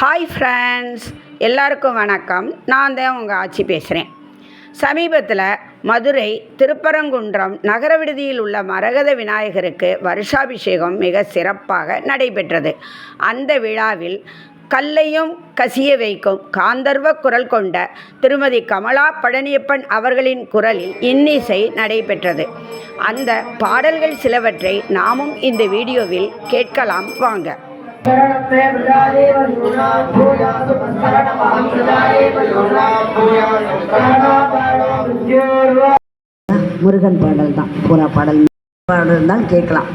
Hi friends எல்லாருக்கும் வணக்கம். நான் தான் உங்கள் ஆட்சி பேசுகிறேன் சமீபத்தில் மதுரை திருப்பரங்குன்றம் நகர விடுதியில் உள்ள மரகத விநாயகருக்கு வருஷாபிஷேகம் மிக சிறப்பாக நடைபெற்றது. அந்த விழாவில் கல்லையும் கசிய வைக்கும். காந்தர்வ குரல் கொண்ட திருமதி கமலா பழனியப்பன் அவர்களின் குரலில் இன்னிசை நடைபெற்றது. அந்த பாடல்கள் சிலவற்றை நாமும் இந்த வீடியோவில் கேட்கலாம். வாங்க. முருகன் பாடல் தான். பூரா பாடல். பாடல் தான் கேட்கலாம்.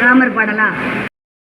ராமர் பாடலா?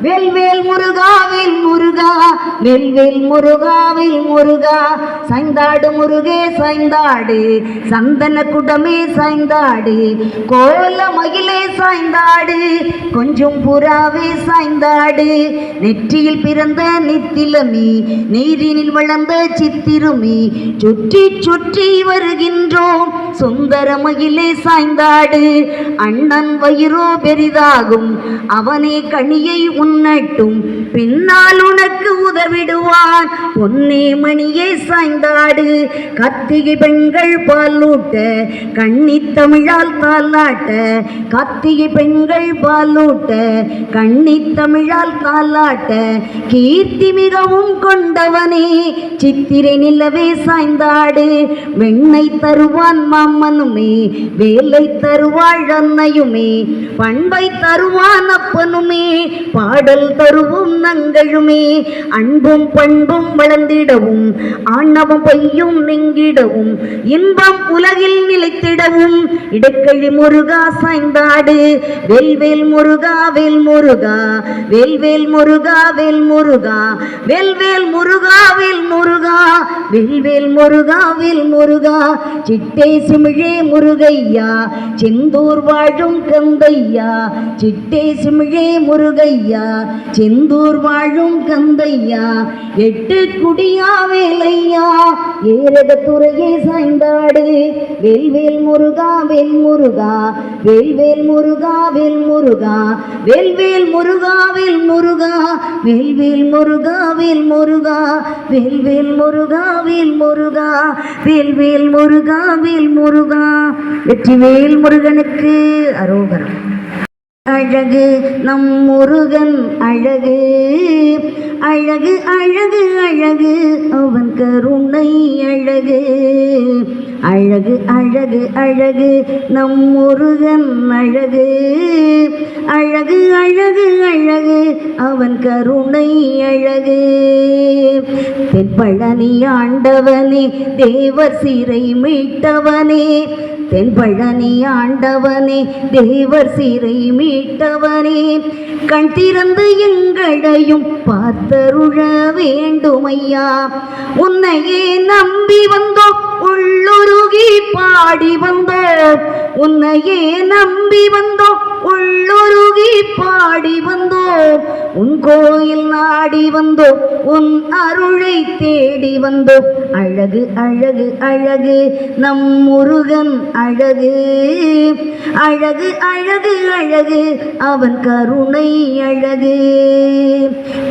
வெல்வேல் முருகாவில் முருகா வெல்வேல் முருகாவில் முருகா. சாய்ந்தாடு சைந்தாடு முருகே சைந்தாடு சந்தன குடமே சாய்ந்தாடு கோல மயிலே சாய்ந்தாடு கொஞ்சம் புறாவே சாய்ந்தாடு நெற்றியில் பிறந்த நித்திலமி நீரினில் வளர்ந்த சித்திருமி சுற்றி சுற்றி வருகின்றோம் சுந்தர மகிழே சாய்ந்தாடு அண்ணன் வயிறோ பெரிதாகும் அவனே கனியை முன்னட்டும் பின்னால் உனக்கு உதவிடுவான். பொன்னே மணியே சாய்ந்தாடு. கத்திகை பெண்கள் பாலூட்ட கண்ணி தமிழால் தாலாட்ட கத்திகை பெண்கள் பாலூட்ட கண்ணி தமிழால் தாலாட்ட கீர்த்தி மிகவும் கொண்டவனே சித்திரை நிலவே சாய்ந்தாடு. வெண்ணை தருவான் மாமனுமே வேலை தருவாள் அன்னையுமே. பண்பை தருவான் அப்பனுமே பாழ் பாடல் தருவும் நங்களுமே அன்பும் பண்பும் வளர்ந்திடவும் ஆணவம் பொய்யும் நீங்கிடவும் இன்பம் உலகில் நிலைத்திடவும். இடக்கழி முருகா சாய்ந்தாடு வெல்வேல் முருகா வேல் முருகா வெல்வேல் முருகா வேல் முருகா வெல்வேல் முருகா வேல் முருகா வெல்வேல் முருகா வேல் முருகா. சிட்டை சிமிழே முருகையா செந்தூர் வாழும் கந்தையா சிட்டை சிமிழே முருகையா செந்தூர் வாழும் கந்தையா எட்டு குடியா வேலையா ஏரக துறையை சாய்ந்தாடு. வெல்வேல் முருகா வெல் முருகா வெல்வேல் முருகா வெல் முருகா வெல்வேல் முருகா வெல் முருகா வெல்வேல் முருகா வெல் முருகா வெல்வேல் முருகா வெல் முருகா வெல்வேல் முருகா வேல் முருகா. வெற்றிவேல் முருகனுக்கு அரோகரம். அழகு நம் முருகன் அழகு. அழகு அழகு அழகு அவன் கருணை அழகு. அழகு அழகு அழகு நம் முருகன் அழகு. அழகு அழகு அழகு அவன் கருணை அழகு. தென்பழனி ஆண்டவனே தேவர் சிறை மீட்டவனே தென்பழனி ஆண்டவனே தேவர் சீரை மீட்டவனே. கண் திறந்து எங்களையும் பார்த்தருழ வேண்டுமையா. உன்னையே நம்பி வந்தோம் உள்ளுருகி பாடி வந்தோம் உன்னையே நம்பி வந்தோம் உள்ளுருகி பாடி வந்தோம் உன் கோயில் நாடி வந்தோ உன் அருளை தேடி வந்தோ. அழகு அழகு அழகு நம் முருகன் அழகு. அழகு அழகு அழகு அவன் கருணை அழகு.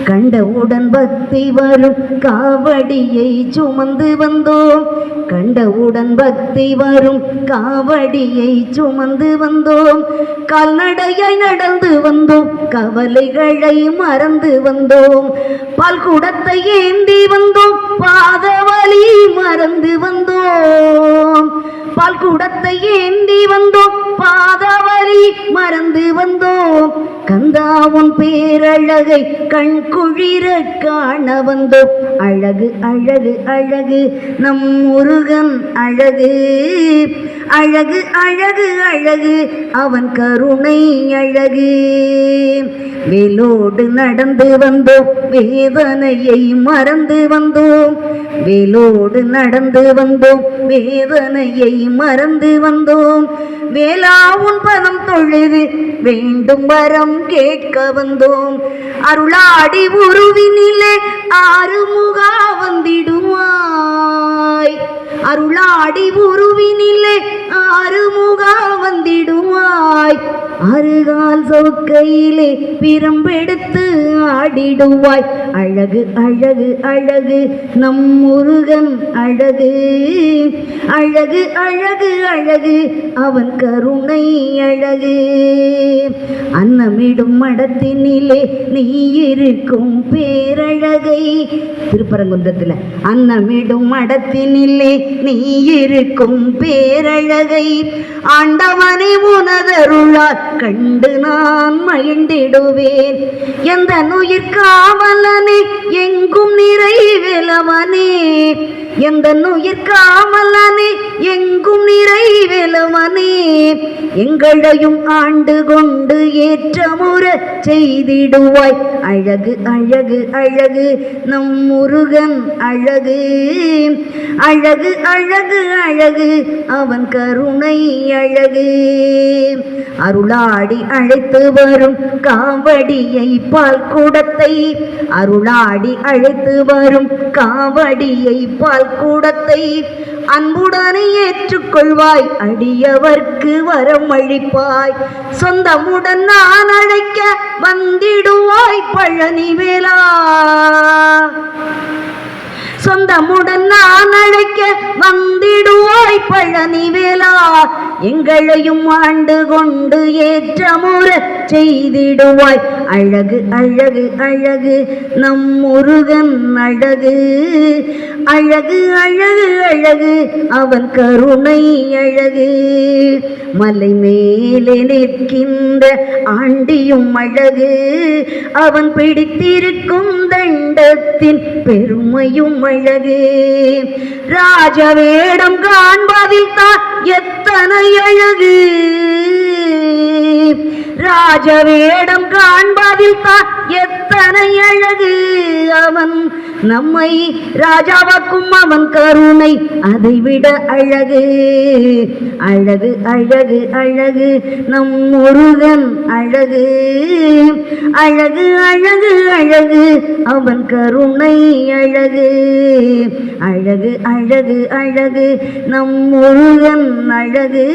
கண்டவுடன் பக்தி வரும் காவடியை சுமந்து வந்தோம் கண்டவுடன் பக்தி வரும் காவடியை சுமந்து வந்தோம் கால்நடையாய் நடந்து வந்தோம் கவலைகளை மறந்து வந்தோம். பால் குடத்தை ஏந்தி வந்தோம். பாதவலி மறந்து வந்தோம். பால் குடத்தை ஏந்தி வந்தோம். பாதவலி மறந்து வந்தோம். கந்தாவும் பேரழகை கண் குழிர காண வந்தோம் அழகு அழகு அழகு நம் முருகன் அழகு. அழகு அழகு அழகு அவன் கருணை அழகு. வேலோடு நடந்து வந்தோம் வேதனையை மறந்து வந்தோம் வேலோடு நடந்து வந்தோம் வேதனையை மறந்து வந்தோம் வேலா உன் பதம் தொழுது வேண்டும் வரம் கேட்க வந்தோம். அருளாடி உருவினிலே ஆறுமுகா வந்திடுவாய் அருளாடி உருவினிலே ஆறுமுகா வந்திடுவாய் அருகால் சோக்கையிலே பிரம்பெடுத்து ஆடிடுவாய். அழகு அழகு அழகு நம் முருகன் அழகு. அழகு அழகு அழகு. அவன் கருணை அழகு. அன்னமிடும் மடத்தினிலே நீ இருக்கும் பேரழகை. திருப்பரங்குன்றத்தில் அன்னமிடும் மடத்தினிலே நீ இருக்கும் பேரழகை. ஆண்டவனை உனதருளால் கண்டு நான் மகிழ்ந்திடுவேன். எந்த நுயிர் காவலனே எங்கும் நிறைவேலவனே. எந்த உயிர் எங்கும் நிறைவேலவனே. எங்களையும் ஆண்டு கொண்டு ஏற்றமுற செய்திடுவாய். அழகு அழகு அழகு நம் முருகன் அழகு. அழகு அழகு அழகு அவன் கருணை அழகு. அருளாடி அழைத்து வரும் காவடியை பால் கூடத்தை. அருளாடி அழைத்து வரும் காவடியை பால் கூடத்தை அன்புடனே ஏற்றுக்கொள்வாய். அடியவர்க்கு வரம் அழிப்பாய் சொந்தமுடன் நான் அழைக்க வந்திடுவாய் பழனி வேளா சொந்தமுடன் நான் அழைக்க வந்திடுவாய் பழனி வேலா எங்களையும் ஆண்டு கொண்டு ஏற்றமுற செய்திடுவாய். அழகு அழகு அழகு நம் முருகன் அழகு. அழகு அழகு அழகு அவன் கருணை அழகு. மலை மேலே நிற்கின்ற ஆண்டியும் அழகு. அவன் பிடித்திருக்கும் தண்டத்தின் பெருமையும் அழகு ராஜவேடம் காண்பதில் தான் எத்தனை அழகு. ராஜவேடம் காண்பதில் தான் எத்தனை அழகு. அவன் நம்மை ராஜாவாக்கும் அவன் கருணை அதை விட அழகு. அழகு அழகு அழகு நம் முருகன் அழகு. அழகு அழகு அழகு அவன் கருணை அழகு. அழகு அழகு அழகு நம் முருகன் அழகு.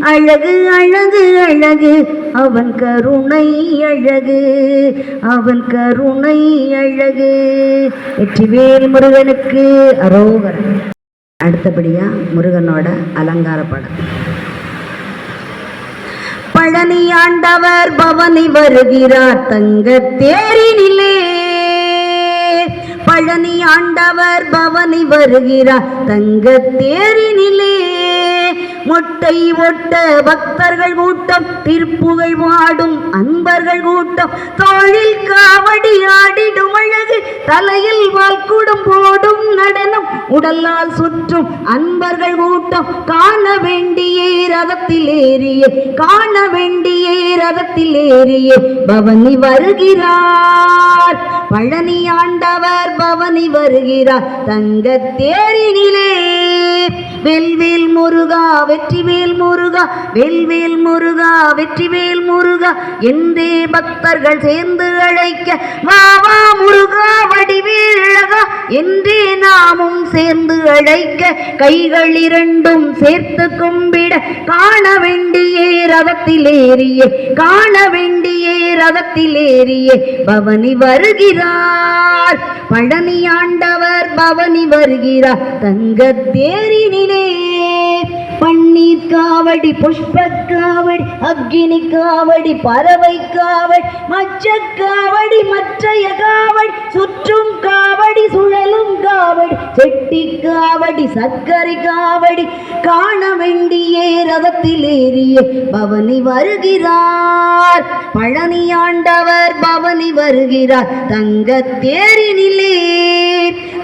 அழகு அழகு அழகு அவன் கருணை அழகு. அவன் கருணை அழகு. வெற்றிவேல் முருகனுக்கு அரோகர் அடுத்தபடியா முருகனோட அலங்கார படம் பழனி ஆண்டவர் பவனி வருகிறார் தங்க தேரினிலே பழனி ஆண்டவர் பவனி வருகிறார் தங்க தேரினிலே மொட்டை ஒட்ட பக்தர்கள் கூட்டம் திருப்புகை வாடும் அன்பர்கள் கூட்டம். தோழில் காவடி ஆடிடும் அழகு தலையில் வால்குடம் போடும் நடனம். உடலால் சுற்றும் அன்பர்கள் கூட்டம் காண வேண்டிய ரதத்தில் ஏறிய காண வேண்டிய ரதத்தில் ஏறிய. பவனி வருகிறார் பழனி ஆண்டவர் பவனி வருகிறார். தங்க தேரினிலே வெல்வேல் முருகா வெற்றிவேல் முருகா வெல்வேல் முருகா வெற்றிவேல் முருகா எந்தே பக்தர்கள் சேர்ந்து அழைக்க வா வா முருகா வடிவேல் அழகா என்றே நாமும் சேர்ந்து அழைக்க கைகள் இரண்டும் சேர்த்து கும்பிட காண வேண்டியே ரதத்தில் ஏறியே காண வேண்டியே ரதத்தில் ஏறியே பவனி வருகிற வருகிறார். பழனி ஆண்டவர் பவனி வருகிறார். தங்க தேரினிலே பன்னீர் காவடி புஷ்பக்காவடி அக்னி காவடி பறவை காவடி மச்சக்காவடி மற்றைய காவடி சுற்றும் காவடி சுழலும் காவடி செட்டி காவடி சர்க்கரை காவடி காண வேண்டியே ரதத்தில் ஏறிய பவனி வருகிறார். பழனி ஆண்டவர் பவனி வருகிறார். தங்க தேரினிலே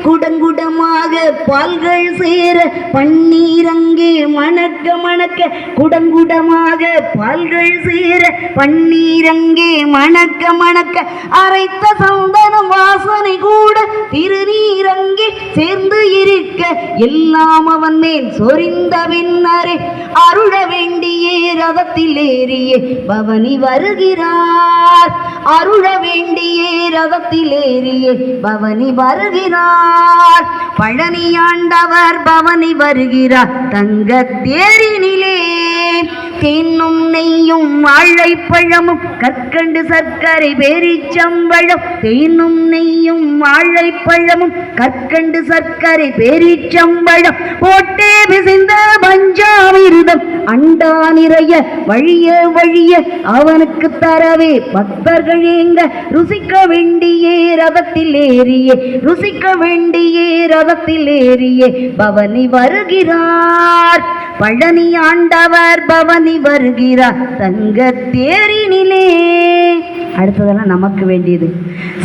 குடங்குடமாக பால்கள் சேர பன்னீரங்கே மணக்க மணக்க குடங்குடமாக பால்கள் சேர பன்னீரங்கே மணக்க மணக்க அரைத்த சந்தனம் வாசனை கூட திருநீரங்கே சேர்ந்து இருக்க எல்லாம் அவன் மேல் சொரிந்த பின்னரே அருள வேண்டி ஏறியே ரவத்தில் ஏறியே பவனி வருகிறார். அருள வேண்டியே ரவத்தில் ஏறியே பவனி வருகிறார். பழனியாண்டவர் பவனி வருகிறார். தங்க தேரினிலே தேனும் நெய்யும் வாழைப்பழமும் கற்கண்டு சர்க்கரை பேரிச்சம்பழம். தேனும் நெய்யும் வாழைப்பழமும் கற்கண்டு சர்க்கரை பேரிச்சம்பழம். போட்டே பிசைந்த பஞ்சாமிருதம் அண்டா நிறைய வழிய வழிய அவனுக்கு தரவே. பக்தர்கள் எங்க ருசிக்க வேண்டியே ரதத்தில் ஏறியே. ருசிக்க வேண்டியே ரதத்தில் ஏறியே. பவனி வருகிறார். பழனி ஆண்டவர் பவனி வருகிறார். தங்க தேரினிலே அடுத்ததெல்லாம் நமக்கு வேண்டியது.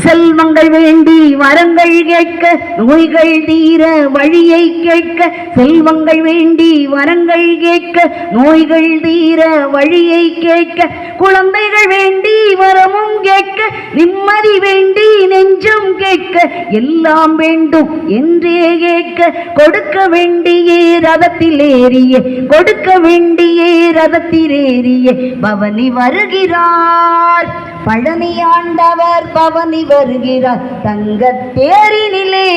செல்வங்கள் வேண்டி வரங்கள் கேட்க நோய்கள் தீர வழியை கேட்க செல்வங்கள் வேண்டி வரங்கள் கேட்க நோய்கள் தீர வழியை கேட்க குழந்தைகள் வேண்டி வரமும் கேட்க நிம்மதி வேண்டி நெஞ்சம் கேட்க எல்லாம் வேண்டும் என்றே கேட்க கொடுக்க வேண்டியே ரதத்தில் ஏறிய கொடுக்க வேண்டியே ரதத்தில் ஏறிய பவனி வருகிறார். பழனியாண்டவர் பவனி வருகிறார். தங்க தேரினிலே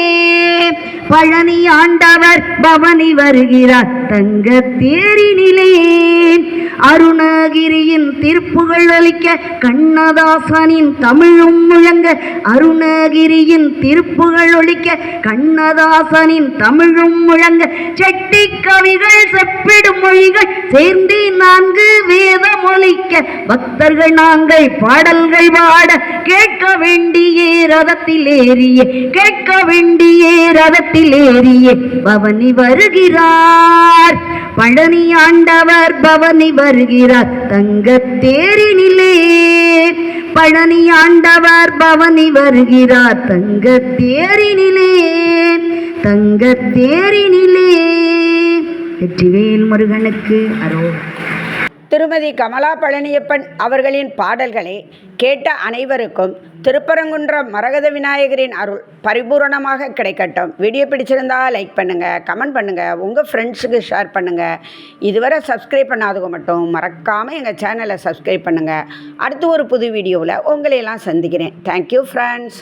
பழனி ஆண்டவர் பவனி வருகிறார். தங்க தேரினிலே அருணகிரியின் திருப்புகள் அளிக்க கண்ணதாசனின் தமிழும் முழங்க அருணகிரியின் திருப்புகள் ஒழிக்க கண்ணதாசனின் தமிழும் முழங்க செட்டி கவிகள் செப்பிடும் மொழிகள் சேர்ந்து நான்கு வேதம் பக்தர்கள் நாங்கள் பாடல் பாடல்கள் வாட கேட்க வேண்டியே ரதத்தில் ஏறியே கேட்க வேண்டியே ரதத்தில் ஏறியே பவனி வருகிறார். பழனி ஆண்டவர் பவனி வருகிறார். தங்க தேரினிலே பழனி ஆண்டவர் பவனி வருகிறார். தங்க தேரினிலே தங்க தேரினிலே. வெற்றிவேல் முருகனுக்கு அரோ திருமதி கமலா பழனியப்பன் அவர்களின் பாடல்களை கேட்ட அனைவருக்கும் திருப்பரங்குன்றம் மரகத விநாயகரின் அருள் பரிபூரணமாக கிடைக்கட்டும். வீடியோ பிடிச்சிருந்தா லைக் பண்ணுங்கள் கமெண்ட் பண்ணுங்கள் உங்கள் ஃப்ரெண்ட்ஸுக்கு ஷேர் பண்ணுங்கள் இதுவரை சப்ஸ்கிரைப் பண்ணாதவங்க மட்டும் மறக்காமல் எங்கள் சேனலை சப்ஸ்கிரைப் பண்ணுங்கள் அடுத்து ஒரு புது வீடியோவில் உங்களையெல்லாம் சந்திக்கிறேன். Thank you friends